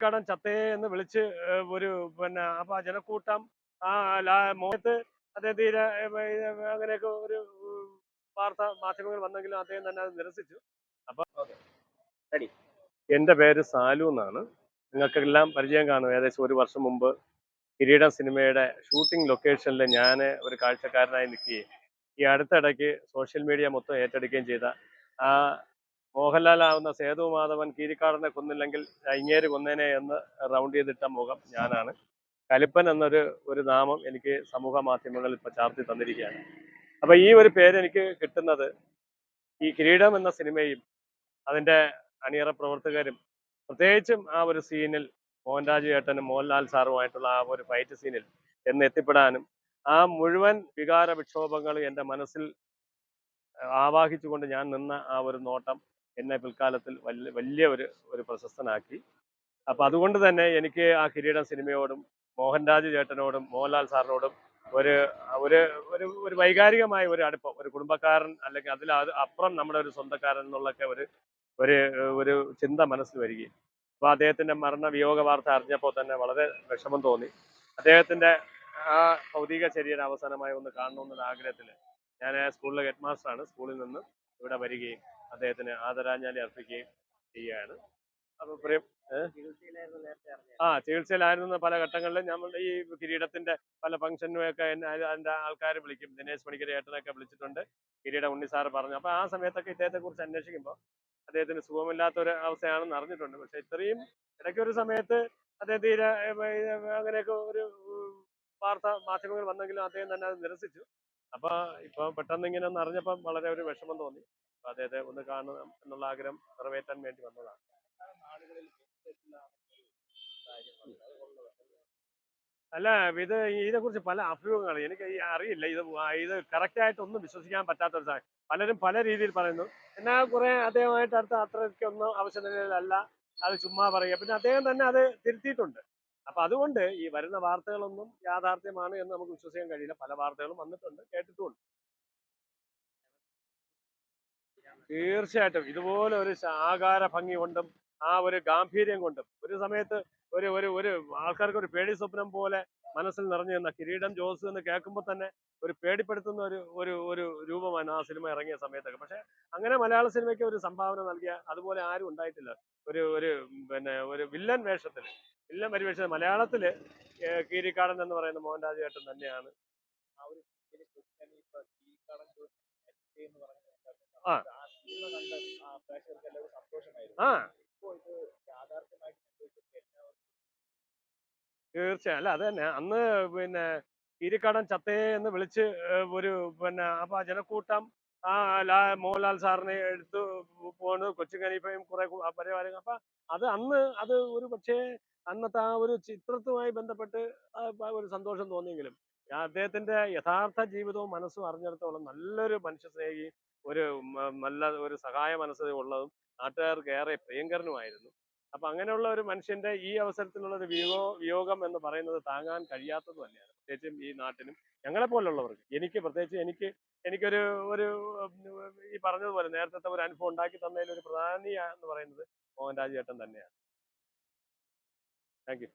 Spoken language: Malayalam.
കടൻ ചത്തേ എന്ന് വിളിച്ച് ഒരു പിന്നെ അപ്പൊ ആ ജനക്കൂട്ടം ആ മോഹത്ത് അദ്ദേഹം തീരെ ഏഹ്, ഏഹ്, അങ്ങനെയൊക്കെ ഒരു വാർത്ത മാധ്യമങ്ങൾ വന്നെങ്കിലും അദ്ദേഹം തന്നെ അത് നിരസിച്ചു. അപ്പൊ. എന്റെ പേര് സാലു എന്നാണ്. നിങ്ങൾക്കെല്ലാം പരിചയം കാണും. ഏകദേശം ഒരു വർഷം മുമ്പ് കിരീടം സിനിമയുടെ ഷൂട്ടിംഗ് ലൊക്കേഷനിൽ ഞാൻ ഒരു കാഴ്ചക്കാരനായി നിൽക്കുകയും ഈ അടുത്തിടയ്ക്ക് സോഷ്യൽ മീഡിയ മൊത്തം ഏറ്റെടുക്കുകയും ചെയ്ത ആ മോഹൻലാൽ ആവുന്ന സേതു മാധവൻ കീരിക്കാടനെ കൊന്നില്ലെങ്കിൽ ഇങ്ങേര് കൊന്നേനെ എന്ന് റൗണ്ട് ചെയ്തിട്ട മുഖം ഞാനാണ്. കലിപ്പൻ എന്നൊരു ഒരു നാമം എനിക്ക് സമൂഹ മാധ്യമങ്ങളിൽ ഇപ്പോൾ ചാർത്തി തന്നിരിക്കുകയാണ്. അപ്പൊ ഈ ഒരു പേര് എനിക്ക് കിട്ടുന്നത് ഈ കിരീടം എന്ന സിനിമയും അതിന്റെ അണിയറ പ്രവർത്തകരും പ്രത്യേകിച്ചും ആ ഒരു സീനിൽ മോഹൻരാജ് ചേട്ടനും മോഹൻലാൽ സാറുമായിട്ടുള്ള ആ ഒരു ഫൈറ്റ് സീനിൽ എന്ന് എത്തിപ്പെടാനും ആ മുഴുവൻ വികാര വിക്ഷോഭങ്ങളും എന്റെ മനസ്സിൽ ആവാഹിച്ചുകൊണ്ട് ഞാൻ നിന്ന ആ ഒരു നോട്ടം എന്നെ പിൽക്കാലത്തിൽ വലിയ വലിയ ഒരു ഒരു പ്രശസ്തനാക്കി. അപ്പൊ അതുകൊണ്ട് തന്നെ എനിക്ക് ആ കിരീടം സിനിമയോടും മോഹൻരാജ് ചേട്ടനോടും മോഹൻലാൽ സാറിനോടും ഒരു ഒരു ഒരു ഒരു വൈകാരികമായ ഒരു അടുപ്പം ഒരു കുടുംബക്കാരൻ അല്ലെങ്കിൽ അതിൽ അത് അപ്പുറം നമ്മുടെ ഒരു സ്വന്തക്കാരൻ എന്നുള്ളൊക്കെ ഒരു ഒരു ഒരു ചിന്ത മനസ്സിൽ വരികയും. അപ്പൊ അദ്ദേഹത്തിന്റെ മരണ വിയോഗ വാർത്ത അറിഞ്ഞപ്പോൾ തന്നെ വളരെ വിഷമം തോന്നി. അദ്ദേഹത്തിന്റെ ആ ഭൗതിക ശരീരം അവസാനമായി ഒന്ന് കാണണമെന്നൊരു ആഗ്രഹത്തിൽ ഞാൻ സ്കൂളിലെ ഹെഡ് മാസ്റ്ററാണ് സ്കൂളിൽ നിന്ന് ഇവിടെ വരികയും അദ്ദേഹത്തിന് ആദരാഞ്ജലി അർപ്പിക്കുകയും ചെയ്യുകയാണ്. അപ്പൊ പ്രിയം ആ ചികിത്സയിലായിരുന്ന പല ഘട്ടങ്ങളിലും നമ്മൾ ഈ കിരീടത്തിന്റെ പല ഫംഗ്ഷനുമൊക്കെ അതിന്റെ ആൾക്കാർ വിളിക്കും. ദിനേശ് പണിക്കർ ഏട്ടനൊക്കെ വിളിച്ചിട്ടുണ്ട്. കിരീടം ഉണ്ണി സാറ് പറഞ്ഞു. അപ്പൊ ആ സമയത്തൊക്കെ ഇദ്ദേഹത്തെ കുറിച്ച് അന്വേഷിക്കുമ്പോൾ അദ്ദേഹത്തിന് സുഖമില്ലാത്ത ഒരു അവസ്ഥയാണെന്ന് അറിഞ്ഞിട്ടുണ്ട്. പക്ഷെ ഇത്രയും ഇടയ്ക്ക് ഒരു സമയത്ത് അദ്ദേഹം അങ്ങനെയൊക്കെ ഒരു വാർത്ത മാധ്യമങ്ങൾ വന്നെങ്കിലും അദ്ദേഹം തന്നെ അത് നിരസിച്ചു. അപ്പൊ ഇപ്പൊ പെട്ടെന്ന് ഇങ്ങനെ ഒന്ന് അറിഞ്ഞപ്പം വളരെ ഒരു വിഷമം തോന്നി. അപ്പൊ അദ്ദേഹത്തെ ഒന്ന് കാണണം എന്നുള്ള ആഗ്രഹം നിറവേറ്റാൻ വേണ്ടി വന്നതാണ്. അല്ല ഇത് ഇതിനെക്കുറിച്ച് പല അഭ്യൂഹങ്ങൾ എനിക്ക് അറിയില്ല. ഇത് ഇത് ഒന്നും വിശ്വസിക്കാൻ പറ്റാത്ത ഒരു സാധനം പലരും പല രീതിയിൽ പറയുന്നു. എന്നാ കുറെ അദ്ദേഹമായിട്ട് അടുത്ത അത്രയ്ക്കൊന്നും ആവശ്യനിലയിലല്ല. അത് ചുമ്മാ പറയുക. പിന്നെ അദ്ദേഹം തന്നെ അത് തിരുത്തിയിട്ടുണ്ട്. അപ്പൊ അതുകൊണ്ട് ഈ വരുന്ന വാർത്തകളൊന്നും യാഥാർത്ഥ്യമാണ് എന്ന് നമുക്ക് വിശ്വസിക്കാൻ കഴിയില്ല. പല വാർത്തകളും വന്നിട്ടുണ്ട് കേട്ടിട്ടുണ്ട് തീർച്ചയായിട്ടും ഇതുപോലെ ഒരു ആകാര ഭംഗി കൊണ്ടും ആ ഒരു ഗാംഭീര്യം കൊണ്ടും ഒരു സമയത്ത് ഒരു ഒരു ഒരു ആൾക്കാർക്ക് ഒരു പേടി സ്വപ്നം പോലെ മനസ്സിൽ നിറഞ്ഞു നിന്ന കിരീടം ജോസ് എന്ന് കേൾക്കുമ്പോൾ തന്നെ ഒരു പേടിപ്പെടുത്തുന്ന ഒരു ഒരു ഒരു രൂപമാണ് ആ സിനിമ ഇറങ്ങിയ സമയത്തൊക്കെ. പക്ഷെ അങ്ങനെ മലയാള സിനിമയ്ക്ക് ഒരു സംഭാവന നൽകിയ അതുപോലെ ആരും ഉണ്ടായിട്ടില്ല. ഒരു ഒരു പിന്നെ ഒരു വില്ലൻ വേഷത്തിൽ വില്ലൻ പരിവേഷത്തിൽ മലയാളത്തിൽ ഏഹ് കീരിക്കാടൻ എന്ന് പറയുന്ന മോഹൻരാജ് ഏട്ടൻ തന്നെയാണ്. ആ. ആ. തീർച്ചയായും. അല്ല അത് തന്നെ. അന്ന് പിന്നെ കീരിക്കാടൻ ചത്തേ എന്ന് വിളിച്ച് ഒരു പിന്നെ അപ്പൊ ആ ജനക്കൂട്ടം ആ മോഹൻലാൽ സാറിനെ എടുത്ത് പോകുന്നത് കൊച്ചു കനീഫയും കുറെ പരിപാടികൾ അപ്പൊ അത് അന്ന് അത് ഒരു പക്ഷേ അന്നത്തെ ആ ഒരു ചിത്രത്തുമായി ബന്ധപ്പെട്ട് ഒരു സന്തോഷം തോന്നിയെങ്കിലും അദ്ദേഹത്തിന്റെ യഥാർത്ഥ ജീവിതവും മനസ്സും അറിഞ്ഞിടത്തോളം നല്ലൊരു മനുഷ്യസ്നേഹി ഒരു നല്ല ഒരു സഹായ മനസ്സ് ഉള്ളതും നാട്ടുകാർക്ക് ഏറെ പ്രിയങ്കരനുമായിരുന്നു. അപ്പൊ അങ്ങനെയുള്ള ഒരു മനുഷ്യന്റെ ഈ അവസരത്തിലുള്ള ഒരു വിയോഗ വിയോഗം എന്ന് പറയുന്നത് താങ്ങാൻ കഴിയാത്തത് തന്നെയാണ് പ്രത്യേകിച്ചും ഈ നാട്ടിനും ഞങ്ങളെ പോലുള്ളവർക്ക് എനിക്ക് പ്രത്യേകിച്ച് എനിക്ക് എനിക്കൊരു ഒരു ഈ പറഞ്ഞതുപോലെ നേരത്തെ ഒരു അനുഭവം ഉണ്ടാക്കി തന്നതിൽ ഒരു പ്രധാനി എന്ന് പറയുന്നത് മോഹൻരാജ് ചേട്ടൻ തന്നെയാണ്. താങ്ക്